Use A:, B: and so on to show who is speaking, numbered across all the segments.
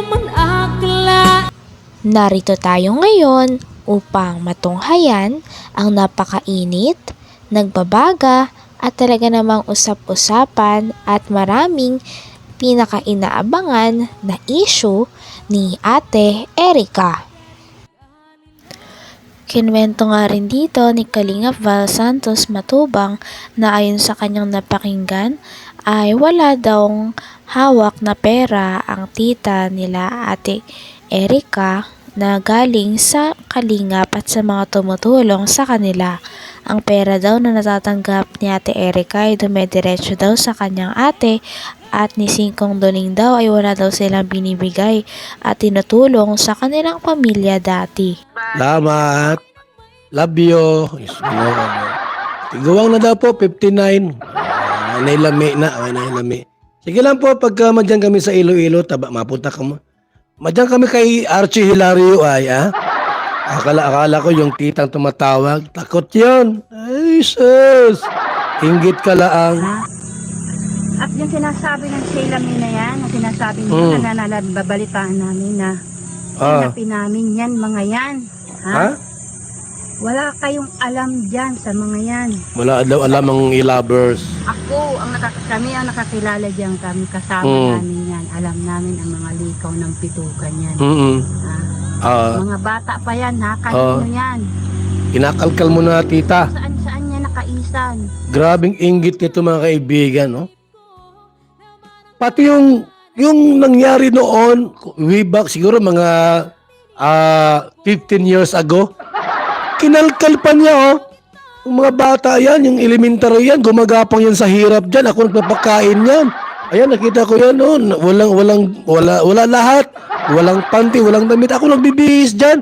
A: naman akla
B: Narito tayo ngayon upang matunghayan ang napakainit, nagbabaga at talaga namang usap-usapan at maraming pinakainaabangan na issue ni Ate Erika. Kinwento nga rin dito ni Kalingap Val Santos Matubang na ayon sa kanyang napakinggan ay wala daw hawak na pera ang tita nila Ate Erika na galing sa Kalingap at sa mga tumutulong sa kanila. Ang pera daw na natatanggap ni Ate Erika ay dumediretso daw sa kanyang ate at ni Singkong Doling daw ay wala daw silang binibigay at tinutulong sa kanilang pamilya dati.
C: Salamat. Love you. Yes, na daw po, 59. Ah, nailami na, ah, nailami. Sige lang po, pagka madyan kami sa Iloilo, taba, mapunta ka mo. Madyan kami kay Archie Hilario ay, ah. Akala, akala ko yung titang tumatawag. Takot yun. Ay, sus. Inggit ka laang.
D: At yung sinasabi ng Sheila May na yan, na sinasabi niyo
C: Mm.
D: na nanalad, babalitaan namin na
C: Ah.
D: hanapin namin yan, mga yan. Ha?
C: Ha?
D: Wala kayong alam dyan sa mga yan.
C: Wala daw alam ang ilabers.
D: Ako, ang nakak kami ang nakakilala dyan, kami kasama
C: Mm.
D: namin yan. Alam namin ang mga likaw ng pitukan yan.
C: Mm
D: Ha?
C: Ah,
D: Mga bata pa yan, ha? Kanino
C: Ah.
D: yan?
C: kinakalkal mo na, tita.
D: Saan saan niya nakaisan?
C: Grabing inggit nito mga kaibigan, no? Pati yung yung nangyari noon, way back siguro mga ah 15 years ago, kinalkal pa niya, oh. Yung mga bata yan, yung elementary yan, gumagapang yan sa hirap dyan. Ako nagpapakain yan. Ayan, nakita ko yan, oh. Walang, walang, wala, wala lahat. Walang panty, walang damit. Ako nagbibihis dyan.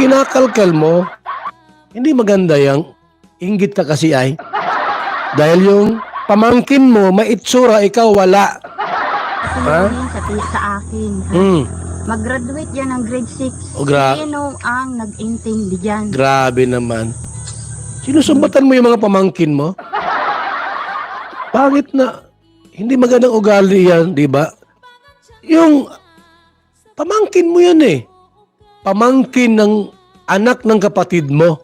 C: Kinakalkal mo. Hindi maganda yang inggit ka kasi ay. Dahil yung pamangkin mo, maitsura, ikaw wala. Ha?
D: Sa, akin.
C: Hmm,
D: Mag-graduate yan ng grade 6.
C: O, gra-
D: Sino ang nag-intindi dyan?
C: grabe naman. Sinusumbatan mo yung mga pamangkin mo? Bakit na? Hindi magandang ugali yan, di ba? Yung pamangkin mo yan eh. Pamangkin ng anak ng kapatid mo.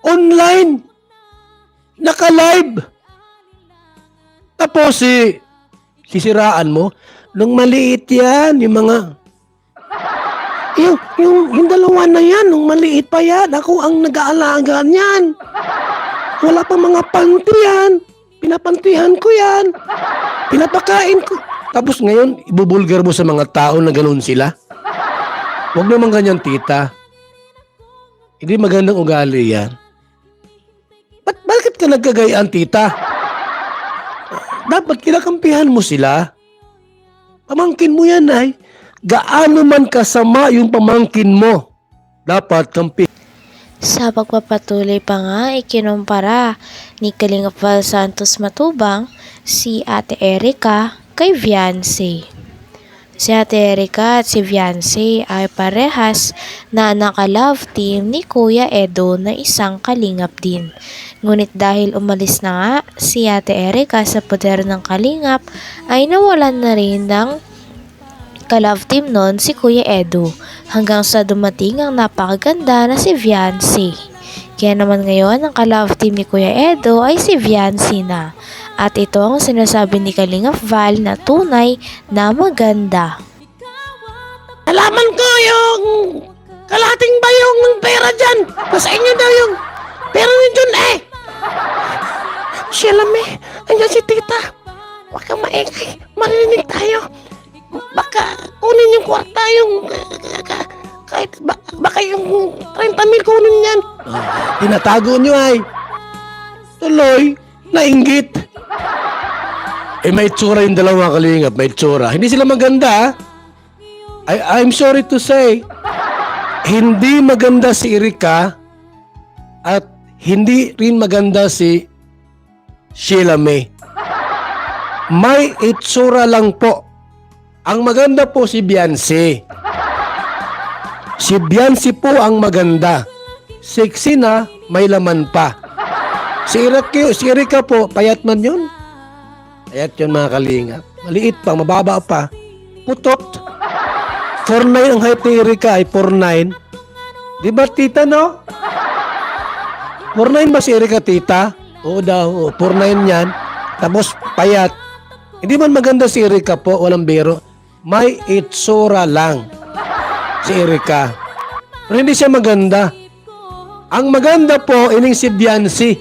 C: Online. Naka-live. Tapos si sisiraan mo, nung maliit yan, yung mga yung, yung, yung dalawa na yan, nung maliit pa yan, ako ang nag-aalaga niyan. Wala pa mga panty yan. Pinapantihan ko yan. Pinapakain ko. Tapos ngayon, ibubulgar mo sa mga tao na ganun sila. Huwag naman ganyan, tita. Hindi magandang ugali yan. Ba't, bakit ka nagkagayaan, tita? Dapat kinakampihan mo sila. Pamangkin mo yan, ay. Gaano man kasama yung pamangkin mo, dapat kampi.
B: Sa pagpapatuloy pa nga, ikinumpara ni Kalingap Val Santos Matubang si Ate Erika kay Viancy. Si Ate Erika at si Viancy ay parehas na naka-love team ni Kuya Edo na isang kalingap din. Ngunit dahil umalis na nga si Ate Erika sa poder ng kalingap ay nawalan na rin ng ka-love team nun si Kuya Edu hanggang sa dumating ang napakaganda na si Viancy. Kaya naman ngayon ang ka-love team ni Kuya Edu ay si Viancy na. At ito ang sinasabi ni Kalingap Val na tunay na maganda.
C: Nalaman ko yung kalating bayong ng pera dyan. Nasa inyo daw yung pera ni John eh. Siya lang eh. Andiyan si tita. Huwag kang maingay. Marinig tayo. Baka kunin yung kwarta yung kahit ba- baka yung 30 mil kunin yan. Tinatago nyo ay. Tuloy, nainggit. Eh may tsura yung dalawa kalingap, may tsura. Hindi sila maganda ah. I, I'm sorry to say, hindi maganda si Erika at hindi rin maganda si Sheila May. May itsura lang po. Ang maganda po si Beyonce. Si Beyonce po ang maganda. Sexy na, may laman pa. Si Erika, si Erika po, payat man yun. Payat yun mga kalingap. Maliit pa, mababa pa. Putot. 4'9 ang height ni Erika ay 4'9. Di ba tita no? 4'9 ba si Erika tita? Oo daw, oo, 4'9 yan. Tapos payat. Hindi man maganda si Erika po, walang biro. May itsura lang si Erika. Pero hindi siya maganda. Ang maganda po, ining si Biancy.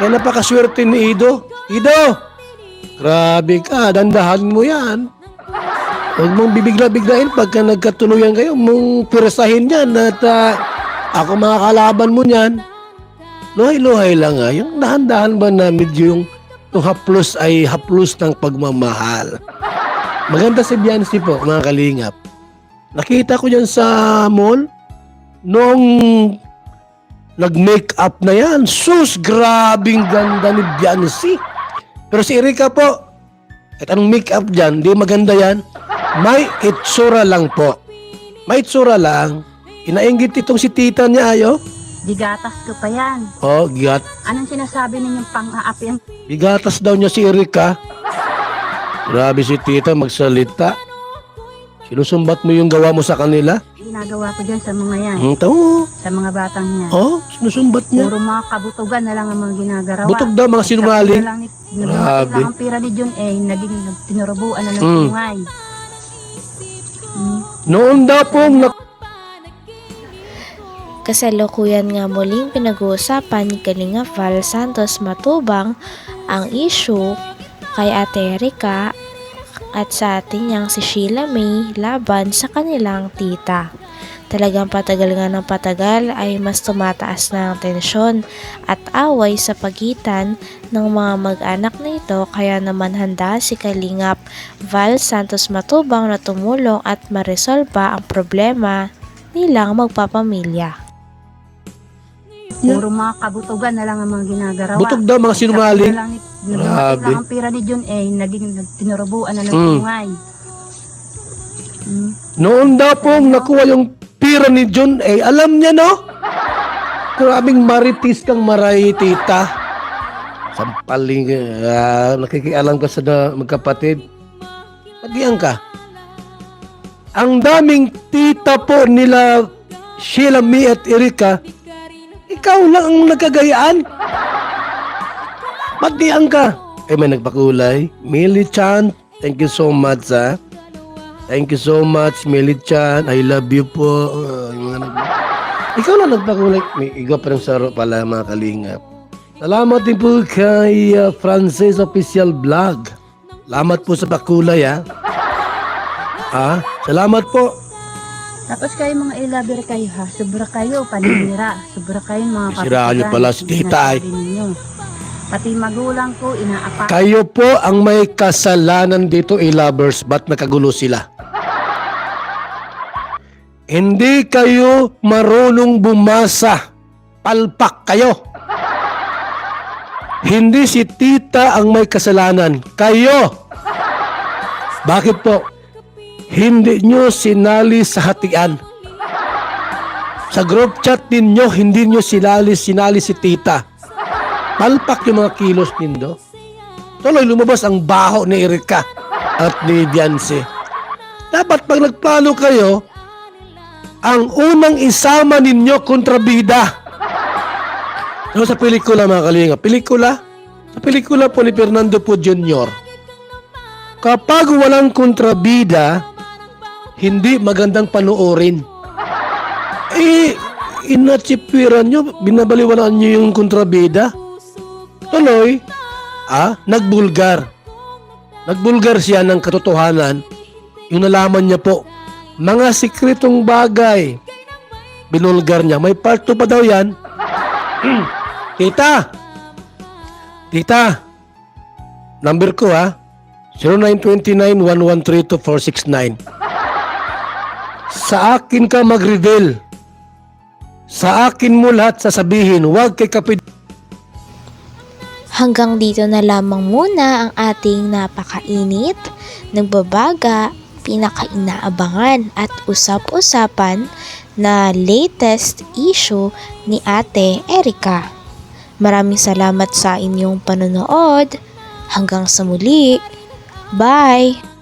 C: Kaya napakaswerte ni Ido. Ido! Grabe ka, dandahan mo yan. Huwag mong bibigla-biglain pagka nagkatuluyan kayo. Mong pirasahin yan at ah, ako mga kalaban mo niyan. Luhay-luhay lang nga. Yung dahan-dahan ba na medyo yung, yung haplos ay haplos ng pagmamahal. Maganda si Biancy po, mga kalingap. Nakita ko yan sa mall nung nag-make up na yan. Sus, grabing ganda ni Biancy. Pero si Erika po, kahit anong make up dyan, di maganda yan. May itsura lang po. May itsura lang. Inainggit itong si tita niya ayo.
D: Digatas ko pa yan.
C: Oh, gigat.
D: Anong sinasabi ninyong pang-aapi ang
C: Bigatas daw niya si Erika. Grabe si tita magsalita. Sinusumbat mo yung gawa mo sa kanila?
D: ginagawa ko dyan sa mga yan?
C: Ang tao.
D: Sa mga batang yan.
C: Oh, sinusumbat niya.
D: Puro mga kabutugan na lang ang mga ginagarawa.
C: Butok daw mga sinungaling. Grabe.
D: Ang pira ni John A, naging tinurubuan na ng
C: Mm.
D: tungay. Mm.
C: Noon daw pong nak-
B: Kasalukuyan nga muling pinag-uusapan ni Kalinga Val Santos Matubang ang issue kay Ate Erika at sa atin niyang si Sheila May laban sa kanilang tita. Talagang patagal nga ng patagal ay mas tumataas na ang tensyon at away sa pagitan ng mga mag-anak na ito kaya naman handa si Kalingap Val Santos Matubang na tumulong at maresolba ang problema nilang magpapamilya.
D: Puro mga kabutugan na lang ang mga ginagarawa.
C: butok daw mga sinungaling. Grabe.
D: ang pira ni John A, naging tinurubuan na ng
C: Mm.
D: tungay. Mm.
C: Noon daw pong nakuha yung pira ni John A. Alam niya, no? Grabing maritis kang maray, tita. Sampaling, ah, nakikialam ka sa na, magkapatid. Pagdiyan ka. Ang daming tita po nila Sheila May at Erika, ikaw lang ang nagkagayaan. Magdiyan ka. Eh, may nagpakulay. Millie Chan, thank you so much, ha. Thank you so much, Millie Chan. I love you po. Uh, yung mga Ikaw lang nagpakulay. May iga pa rin saro pala, mga kalingap. Salamat din po kay uh, Francis Official Vlog. Salamat po sa pakulay, ha. Ha? Salamat po.
D: Tapos kayo mga ilaber kayo ha, sobra kayo, paninira, sobra kayo mga
C: Siraan niyo pala si tita.
D: Pati magulang ko, inaapa.
C: Kayo po ang may kasalanan dito, e-lovers. Ba't nakagulo sila? Hindi kayo marunong bumasa. Palpak kayo. Hindi si tita ang may kasalanan. Kayo. Bakit po? Hindi nyo sinali sa hatian. Sa group chat ninyo, hindi nyo sinali, sinali si tita. Palpak yung mga kilos nindo. Tuloy lumabas ang baho ni Erika at ni Biance. Dapat pag nagplano kayo, ang unang isama ninyo kontrabida. Ano sa pelikula mga kalinga? Pelikula? Sa pelikula po ni Fernando po Jr. Kapag walang kontrabida, hindi magandang panoorin. Eh, inatsipiran nyo, binabaliwalaan nyo yung kontrabida. Tuloy, ah, nagbulgar. Nagbulgar siya ng katotohanan. Yung nalaman niya po, mga sikretong bagay. Binulgar niya. May part 2 pa daw yan. Tita! Tita! Number ko ha. 0929-1132-469. Sa akin ka mag-reveal. Sa akin mo lahat sasabihin. Huwag kay kapit
B: Hanggang dito na lamang muna ang ating napakainit, nagbabaga, pinakainaabangan at usap-usapan na latest issue ni Ate Erika. Maraming salamat sa inyong panonood. Hanggang sa muli. Bye!